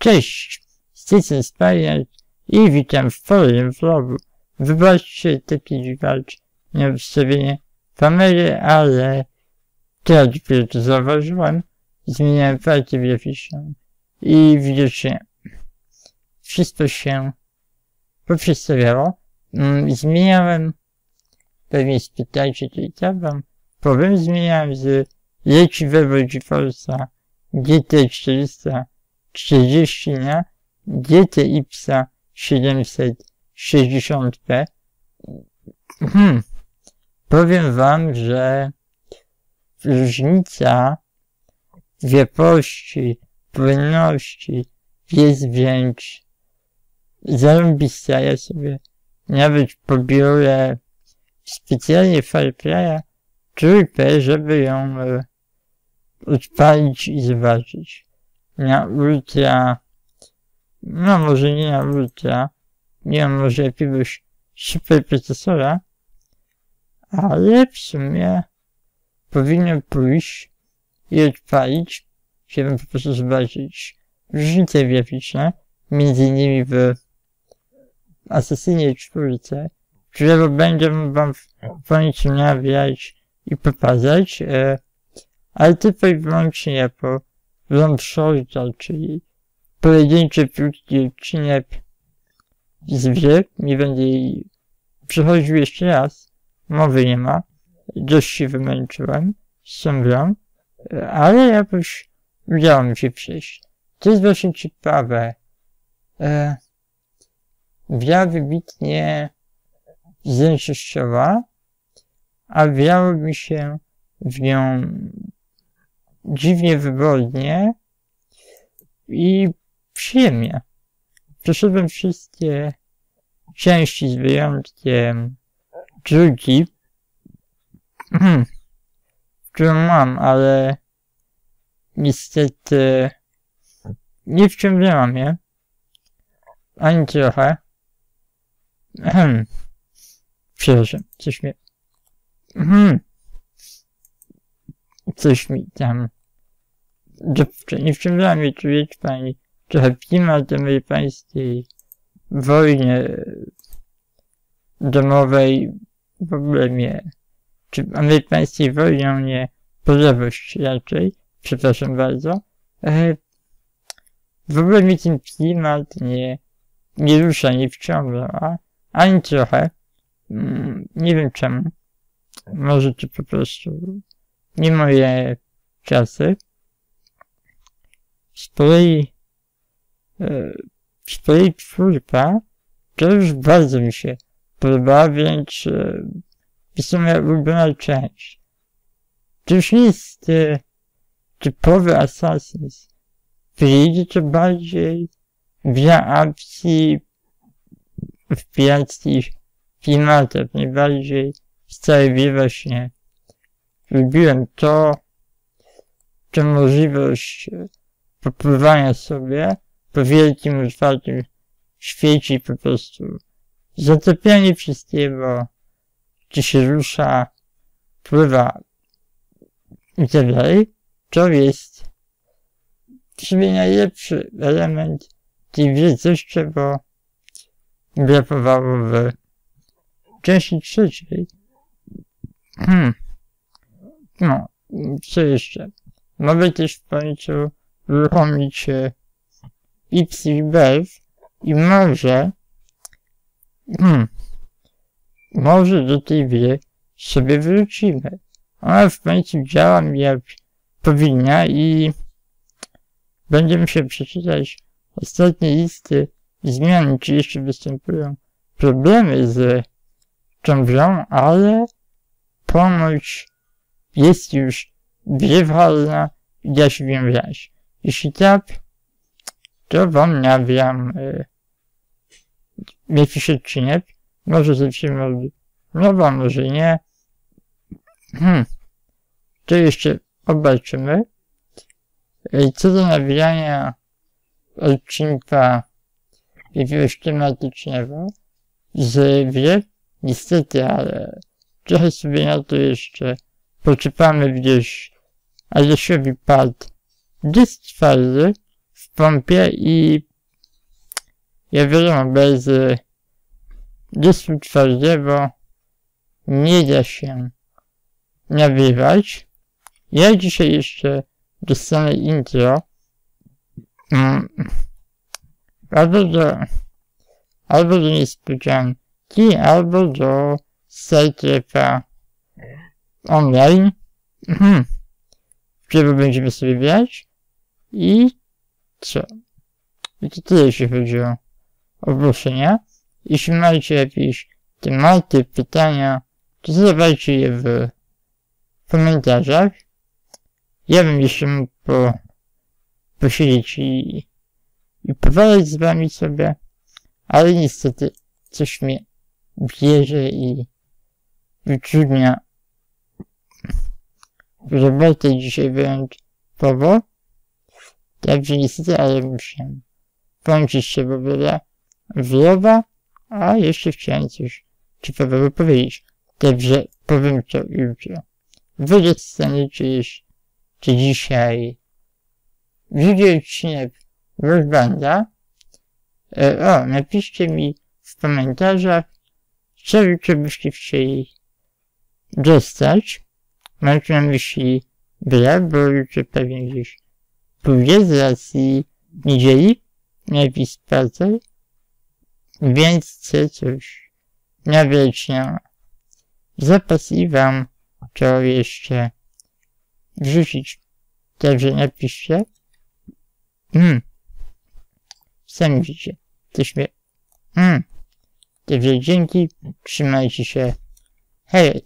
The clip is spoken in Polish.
Cześć, Stephen Spire i witam w kolejnym vlogu. Wybaczcie taki dziwacz wstawienie kamery, ale teraz dopiero to zauważyłem. Zmieniałem partię graficzną i widocznie wszystko się poprzestawiało. Mm, zmieniałem, pewnie spytajcie to i tam wam powiem, zmieniałem z Leci Weber GeForce'a GT400 30, nie? GTX 760p. Hmm. Powiem wam, że różnica w jakości, płynności jest więc zarąbista. Ja sobie nawet pobiorę specjalnie Firefly'a trójkę, żeby ją e, odpalić i zobaczyć. Na ultra, no może nie na ultra, nie mam może jakiegoś super procesora, ale w sumie powinien pójść i odpalić, żeby po prostu zobaczyć różnice graficzne, między innymi w Assassinie 4, którego będę wam nawijać i pokazać, e, ale tylko i wyłącznie jako long shorta, czyli pojedynczy krótki odcinek z gry. Nie będę jej przechodził jeszcze raz, mowy nie ma, dość się wymęczyłem z tą grą, ale jakoś udało mi się przejść. To jest właśnie ciekawe. E, gra wybitnie zręcznościowa, a wiało mi się w nią dziwnie wygodnie i przyjemnie. Przeszedłem wszystkie części z wyjątkiem drugi, którą mam, ale niestety nie wciągnęłam je. Ani trochę. Przepraszam, coś mnie. Coś mi tam wciągnęła mnie tu wiecie pani trochę klimat amerykańskiej wojny domowej w ogóle mnie, czy amerykańskiej wojny nie polewość raczej, przepraszam bardzo, e, w ogóle mi ten klimat nie, nie rusza, nie wciąga, ani trochę, mm, nie wiem czemu. Może to po prostu nie moje czasy. Z e, z czwórka, to już bardzo mi się podoba, więc e, to moja ulubiona część. To już nie jest e, typowy Assassin's Creed, to bardziej gra akcji w pirackich klimatach, najbardziej całej właśnie lubiłem to, tę możliwość popływania sobie po wielkim, otwartym świecie i po prostu zatopianie wszystkiego, gdzie się rusza, pływa i tak dalej, to jest w sumie najlepszy element tej gry, coś czego brakowało w części trzeciej, Hmm. No, co jeszcze? Mogę też w końcu uruchomić Valve i może hmm, może do tej gry sobie wrócimy. Ona w końcu działa jak powinna i będziemy się przeczytać ostatnie listy zmian, czy jeszcze występują problemy z tą grą, ale ponoć jest już grywalna i da się w nią grać. Jeśli tak, to wam nawiam y, jakiś odcinek. Może zaczniemy od nowa, może nie. Hmm. To jeszcze zobaczymy. Y, co do nawijania odcinka jakiegoś tematycznego z wie, niestety, ale Trochę sobie na to jeszcze poczytamy gdzieś Alesiowi padł dysk twardy w pompie i ja wiadomo, bez y, dysku twardego nie da się nabywać. Ja dzisiaj jeszcze dostanę intro. Mm, albo do albo do niespodzianki, albo do Startrepa online, mhm. który będziemy sobie brać i co? I to tyle, jeśli chodzi o ogłoszenia. Jeśli macie jakieś tematy, pytania, to zadawajcie je w komentarzach. Ja bym jeszcze mógł po, posiedzieć i, i powalać z wami sobie, ale niestety coś mnie bierze i utrudnia robotę dzisiaj wyjątkowo. Także niestety, ale muszę kończyć się w ogóle wlewa, a jeszcze chciałem coś ciekawego powiedzieć. Także powiem to jutro. Wy dostaniecie jeszcze czy dzisiaj video odcinek Rockbanda. E, o, napiszcie mi w komentarzach, co jutro byście chcieli dostać. Macie na myśli bo jutro pewnie gdzieś pójdzie z racji niedzieli, jakiś spacer, więc chcę coś nabrać na zapas i wam to jeszcze wrzucić. Także napiszcie. Mm. Sami widzicie. Coś mnie... Mm. Także dzięki. Trzymajcie się. Hej.